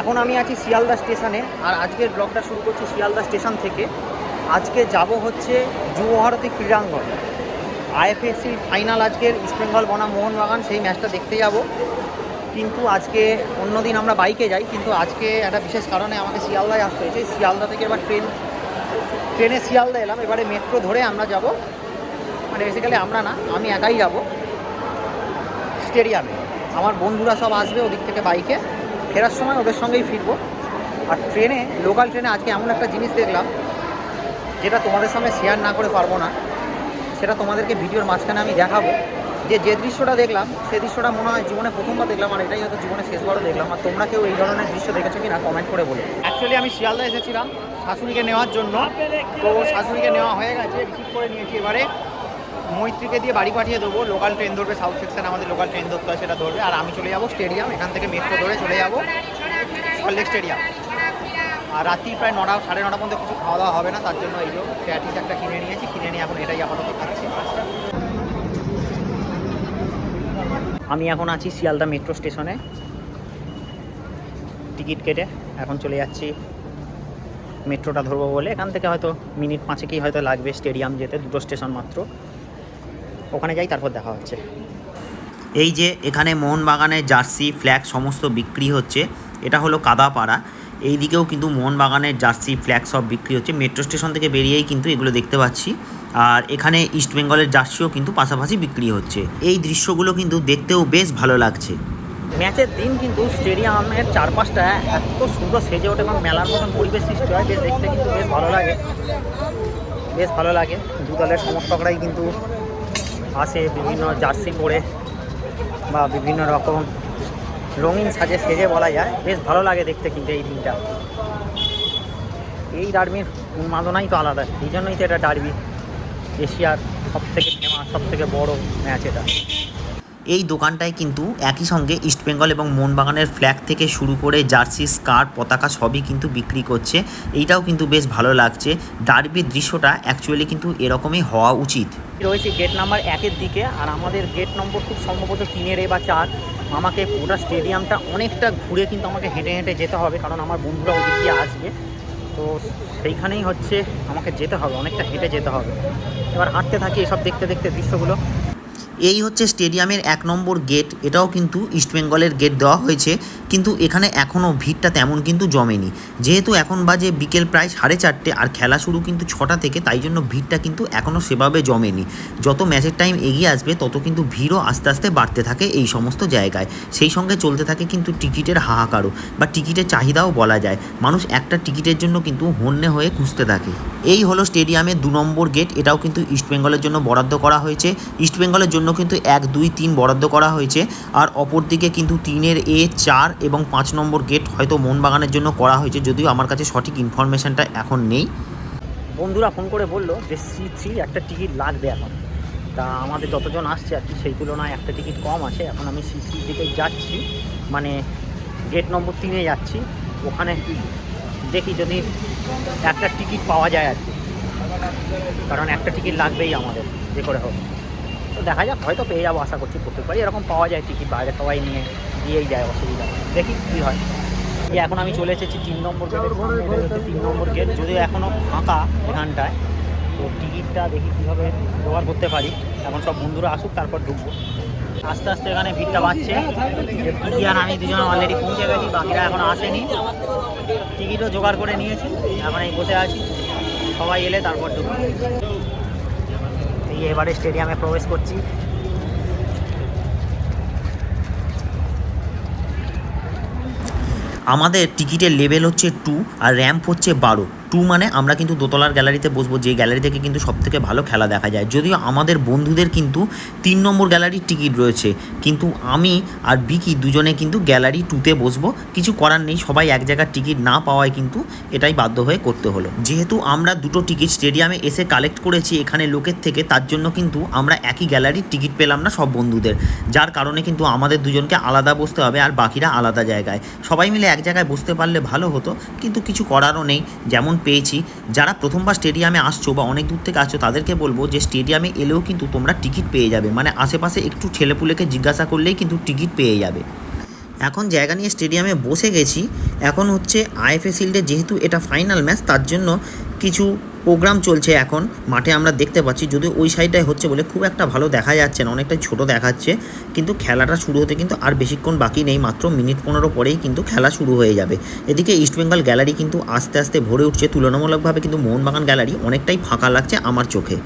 এখন আমি আছি শিয়ালদা স্টেশনে, আর আজকের ব্লগটা শুরু করছি শিয়ালদা স্টেশন থেকে। আজকে যাব হচ্ছে যুবভারতী ক্রীড়াঙ্গন। আইএফএসসি ফাইনাল আজকের ইস্টবেঙ্গল বনাম মোহনবাগান, সেই ম্যাচটা দেখতে যাব। কিন্তু আজকে অন্যদিন আমরা বাইকে যাই, কিন্তু আজকে একটা বিশেষ কারণে আমাকে শিয়ালদায় আসতে হয়েছে। শিয়ালদা থেকে এবার ট্রেন, ট্রেনে শিয়ালদা এলাম, এবারে মেট্রো ধরে আমরা যাব। মানে বেসিক্যালি আমরা না, আমি একাই যাব। স্টেডিয়ামে। আমার বন্ধুরা সব আসবে ওদিক থেকে বাইকে। ফেরার সময় ওদের সঙ্গেই ফিরবো। আর ট্রেনে লোকাল ট্রেনে আজকে এমন একটা জিনিস দেখলাম, যেটা তোমাদের সামনে শেয়ার না করে পারব না। সেটা তোমাদেরকে ভিডিওর মাঝখানে আমি দেখাবো। যে যে দৃশ্যটা দেখলাম সেই দৃশ্যটা মনে হয় জীবনে প্রথমবার দেখলাম, আর এটাই হয়তো জীবনে শেষবারও দেখলাম। আর তোমরা কেউ এই ধরনের দৃশ্য দেখেছ কি না কমেন্ট করে বলো। অ্যাকচুয়ালি আমি শিয়ালদা এসেছিলাম শাশুড়িকে নেওয়ার জন্য। তো শাশুড়িকে নেওয়া হয়ে গেছে রিসিভ করে নিয়েছি এবারে। মৈত্রীকে দিয়ে বাড়ি পাঠিয়ে দেবো। লোকাল ট্রেন ধরবে সাউথ সেকশন আমাদের লোকাল ট্রেন ধরতে হয়, সেটা ধরবে। আর আমি চলে যাব স্টেডিয়াম এখান থেকে মেট্রো ধরে চলে যাব। সল্লেক স্টেডিয়াম আর রাত্রি প্রায় নটা, সাড়ে নটা পর্যন্ত কিছু খাওয়া দাওয়া হবে না, তার জন্য এই যে প্যাটিস একটা কিনে নিয়েছি। কিনে নিয়ে এখন এটাই আপাতত খাচ্ছি। আমি এখন আছি শিয়ালদা মেট্রো স্টেশনে টিকিট কেটে এখন চলে যাচ্ছি মেট্রোটা ধরবো বলে। এখান থেকে হয়তো মিনিট পাঁচেকেই হয়তো লাগবে স্টেডিয়াম যেতে, দুটো স্টেশন মাত্র। ওখানে যাই তারপর দেখা হচ্ছে। এই যে এখানে মোহনবাগানের জার্সি ফ্ল্যাগ সমস্ত বিক্রি হচ্ছে এটা হলো কাদাপাড়া। এই দিকেও কিন্তু মোহনবাগানের জার্সি ফ্ল্যাগ সব বিক্রি হচ্ছে। মেট্রো স্টেশন থেকে বেরিয়েই কিন্তু এগুলো দেখতে পাচ্ছি। আর এখানে ইস্টবেঙ্গলের জার্সিও কিন্তু পাশাপাশি বিক্রি হচ্ছে। এই দৃশ্যগুলো কিন্তু দেখতেও বেশ ভালো লাগছে। ম্যাচের দিন কিন্তু স্টেডিয়ামের চারপাশটা এত সুন্দর সেজে ওঠে এবং মেলার মতন পরিবেশ সৃষ্টি হয় বেশ দেখতে কিন্তু বেশ ভালো লাগে। বেশ ভালো লাগে। দু দলের সমর্থকরাই কিন্তু আসে বিভিন্ন জার্সি পরে বা বিভিন্ন রকম রঙিন সাজে সেজে বলা যায়। বেশ ভালো লাগে দেখতে কিন্তু এই দিনটা। এই ডার্বির উন্মাদনাই তো আলাদা। এই জন্যই তো এটা ডার্বি। এশিয়ার সব থেকে ফেমাস সব থেকে বড় ম্যাচ এটা। এই দোকানটায় কিন্তু একই সঙ্গে ইস্টবেঙ্গল এবং মোহনবাগানের ফ্ল্যাগ থেকে শুরু করে জার্সি, স্কার্ট, পতাকা সবই কিন্তু বিক্রি করছে। এইটাও কিন্তু বেশ ভালো লাগছে। ডার্বির দৃশ্যটা অ্যাকচুয়ালি কিন্তু এরকমই হওয়া উচিত। রয়েছে গেট নাম্বার একের দিকে, আর আমাদের গেট নম্বর খুব সম্ভবত তিনের এ বা চার। আমাকে পুরো স্টেডিয়ামটা অনেকটা ঘুরে কিন্তু আমাকে হেঁটে হেঁটে যেতে হবে, কারণ আমার বন্ধুরা ওদিক আসবে। তো সেইখানেই হচ্ছে আমাকে যেতে হবে, অনেকটা হেঁটে যেতে হবে। এবার হাঁটতে থাকি এসব দেখতে দেখতে দৃশ্যগুলো। এই হচ্ছে স্টেডিয়ামের এক নম্বর গেট। এটাও কিন্তু ইস্টবেঙ্গলের গেট দেওয়া হয়েছে। কিন্তু এখানে এখনও ভিড়টা তেমন কিন্তু জমেনি। যেহেতু এখন বাজে বিকেল প্রায় সাড়ে চারটে আর খেলা শুরু কিন্তু ছটা থেকে, তাই জন্য ভিড়টা কিন্তু এখনও সেভাবে জমেনি। যত ম্যাচের টাইম এগিয়ে আসবে, তত কিন্তু ভিড়ও আস্তে আস্তে বাড়তে থাকে এই সমস্ত জায়গায়। সেই সঙ্গে চলতে থাকে কিন্তু টিকিটের হাহাকারও বা টিকিটের চাহিদাও বলা যায়। মানুষ একটা টিকিটের জন্য কিন্তু হন্যে হয়ে খুঁজতে থাকে। এই হলো স্টেডিয়ামের দু নম্বর গেট এটাও কিন্তু ইস্টবেঙ্গলের জন্য বরাদ্দ করা হয়েছে। ইস্টবেঙ্গলের জন্য কিন্তু এক, দুই, তিন বরাদ্দ করা হয়েছে। আর অপরদিকে কিন্তু তিনের এ চার এবং পাঁচ নম্বর গেট হয়তো মোহনবাগানের জন্য করা হয়েছে যদিও আমার কাছে সঠিক ইনফরমেশনটা এখন নেই। বন্ধুরা ফোন করে বলল যে সি থ্রি একটা টিকিট লাগবে এখন। তা আমাদের যতজন আসছে আর কি, সেই তুলনায় একটা টিকিট কম আছে। এখন আমি সি থ্রির দিকে যাচ্ছি মানে গেট নম্বর তিনে যাচ্ছি। ওখানে দেখি যদি একটা টিকিট পাওয়া যায় আর কি। কারণ একটা টিকিট লাগবেই আমাদের, যে করে হোক। তো দেখা যাক, হয়তো পেয়ে যাব, আশা করছি প্রত্যেকবারই এরকম পাওয়া যায় টিকিট বাইরে সবাই নিয়ে। দিয়েই যায় অসুবিধা দেখি কী হয়। এখন আমি চলে এসেছি তিন নম্বর হচ্ছে তিন নম্বর গেট যদিও এখনও ফাঁকা এখানটায়, তো টিকিটটা দেখি কীভাবে জোগাড় করতে পারি। এখন সব বন্ধুরা আসুক, তারপর ঢুকবো। আস্তে আস্তে এখানে ভিড়টা বাড়ছে। আর আমি দুজন অলরেডি পৌঁছে গেছি, বাকিরা এখন আসেনি। টিকিটও জোগাড় করে নিয়েছি। এখন এই বসে আছি। সবাই এলে তারপর ঢুকবো। এই এবারে স্টেডিয়ামে প্রবেশ করছি। আমাদের টিকিটের লেভেল হচ্ছে টু আর র্যাম্প হচ্ছে বারো। টু মানে আমরা কিন্তু দোতলার গ্যালারিতে বসবো, যে গ্যালারি থেকে কিন্তু সব থেকে ভালো খেলা দেখা যায়। যদিও আমাদের বন্ধুদের কিন্তু তিন নম্বর গ্যালারির টিকিট রয়েছে, কিন্তু আমি আর বিকি দুজনে কিন্তু গ্যালারি টুতে বসবো। কিছু করার নেই, সবাই এক জায়গার টিকিট না পাওয়ায় কিন্তু এটাই বাধ্য হয়ে করতে হলো। যেহেতু আমরা দুটো টিকিট স্টেডিয়ামে এসে কালেক্ট করেছি এখানে লোকের থেকে, তার জন্য কিন্তু আমরা একই গ্যালারির টিকিট পেলাম না সব বন্ধুদের। যার কারণে কিন্তু আমাদের দুজনকে আলাদা বসতে হবে আর বাকিরা আলাদা জায়গায়। সবাই মিলে এক জায়গায় বসতে পারলে ভালো হতো, কিন্তু কিছু করারও নেই। যেমন পেয়েছি। যারা প্রথমবার স্টেডিয়ামে আসছো বা অনেক দূর থেকে আসছো, তাদেরকে বলব যে স্টেডিয়ামে এলেও কিন্তু তোমরা টিকিট পেয়ে যাবে। মানে আশেপাশে একটু ছেলেপুলেকে জিজ্ঞাসা করলেই কিন্তু টিকিট পেয়ে যাবে। এখন জায়গা নিয়ে স্টেডিয়ামে বসে গেছি। এখন হচ্ছে আইএফএ শিল্ডে যেহেতু এটা ফাইনাল ম্যাচ, তার জন্য কিছু প্রোগ্রাম চলছে এখন। মাঠে আমরা দেখতে পাচ্ছি, যদিও ওই সাইডটায় হচ্ছে বলে খুব একটা ভালো দেখা যাচ্ছে না অনেকটাই ছোট দেখাচ্ছে। কিন্তু খেলাটা শুরু হতে কিন্তু আর বেশিক্ষণ বাকি নেই, মাত্র মিনিট পনেরো পরেই কিন্তু খেলা শুরু হয়ে যাবে। এদিকে ইস্টবেঙ্গল গ্যালারি কিন্তু আস্তে আস্তে ভরে উঠছে, তুলনামূলকভাবে কিন্তু মোহনবাগান গ্যালারি অনেকটাই ফাঁকা লাগছে আমার চোখে।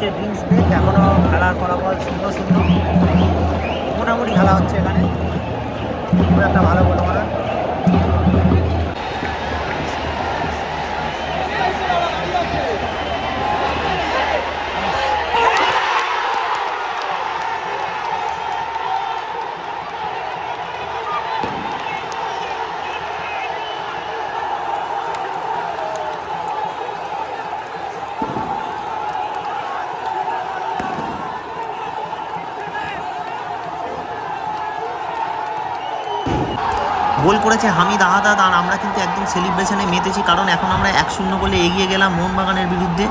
হচ্ছে ড্রিঙ্কস ব্রেক এখনও খেলার ফলাফল শূন্য শূন্য মোটামুটি খেলা হচ্ছে এখানে। খুব একটা ভালো বলব গোল করেছে হামিদ আহাদাদ আর আমরা কিন্তু একদম সেলিব্রেশনে মেতেছি, কারণ এখন আমরা এক শূন্য গোলে এগিয়ে গেলাম মোহনবাগানের বিরুদ্ধে।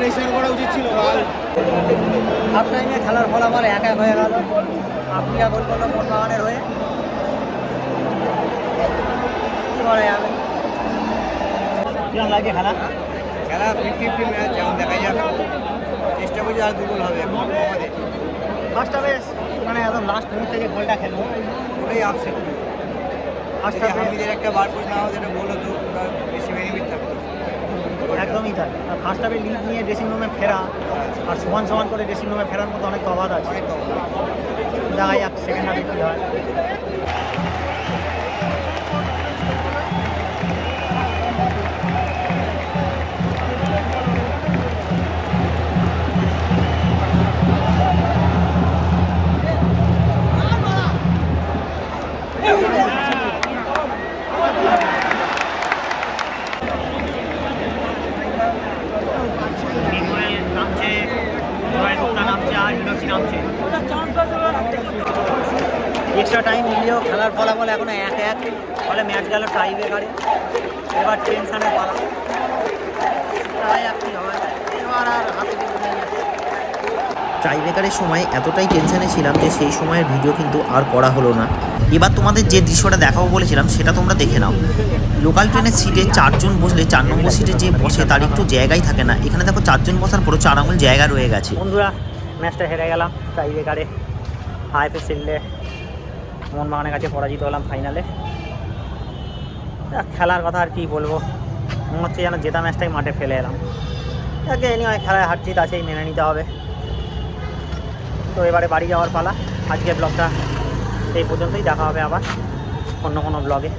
প্রেশার করা উচিত ছিল হাফ টাইমে খেলার ফলাফল এক এক হয়ে গেল। আফ্রিকা গোল করল মোহনবাগানের হয়ে কি করা যাবে কিরম লাগে খেলা? খেলা ফিফটি ফিফটি ম্যাচ যেমন দেখা যাক। চেষ্টা করছি আর দুর্বল হবে। এখন আমাদের ফার্স্টটা বেশ মানে একদম লাস্ট মিনিট থেকে গোলটা খেলব। ওটাই আপসেট যদি হামিদের একটা বার না হতো এটা গোল হতো বেশি বেনিফিট একদমই তাই। আর ফার্স্ট হাফে লিড নিয়ে ড্রেসিং রুমে ফেরা আর সমান সমান করে ড্রেসিং রুমে ফেরার মতো অনেক অবাধ আছে। দেখা যাক সেকেন্ড হাফে কী হয়? এক্সট্রা টাইম মিলিয়েও খেলার ফলাফল এখনও এক এক। ফলে ম্যাচ গেল টাই বেকারে এবার টেনশানে পালা এবার আর হাতে টাইব্রেকারের সময় এতটাই টেনশনে ছিলাম যে সেই সময়ের ভিডিও কিন্তু আর করা হলো না। এবার তোমাদের যে দৃশ্যটা দেখাবো বলেছিলাম সেটা তোমরা দেখে নাও। লোকাল ট্রেনের সিটে চারজন বসলে চার নম্বর সিটে যে বসে তার একটু জায়গাই থাকে না। এখানে দেখো চারজন বসার পরও চার আঙুল জায়গা রয়ে গেছে। বন্ধুরা ম্যাচটা হেরে গেলাম টাই বেকারে হাইফে সিললে মোহনবাগানের কাছে পরাজিত হলাম ফাইনালে খেলার কথা আর কি বলব, মনে হচ্ছে যেন জেতা ম্যাচটাই মাঠে ফেলে এলাম। যাকে এ নিয়ে খেলায় হার জিত আছেই, মেনে নিতে হবে। তো এবারে বাড়ি যাওয়ার পালা, আজকের ব্লগটা এই পর্যন্তই, দেখা হবে আবার অন্য কোনো ব্লগে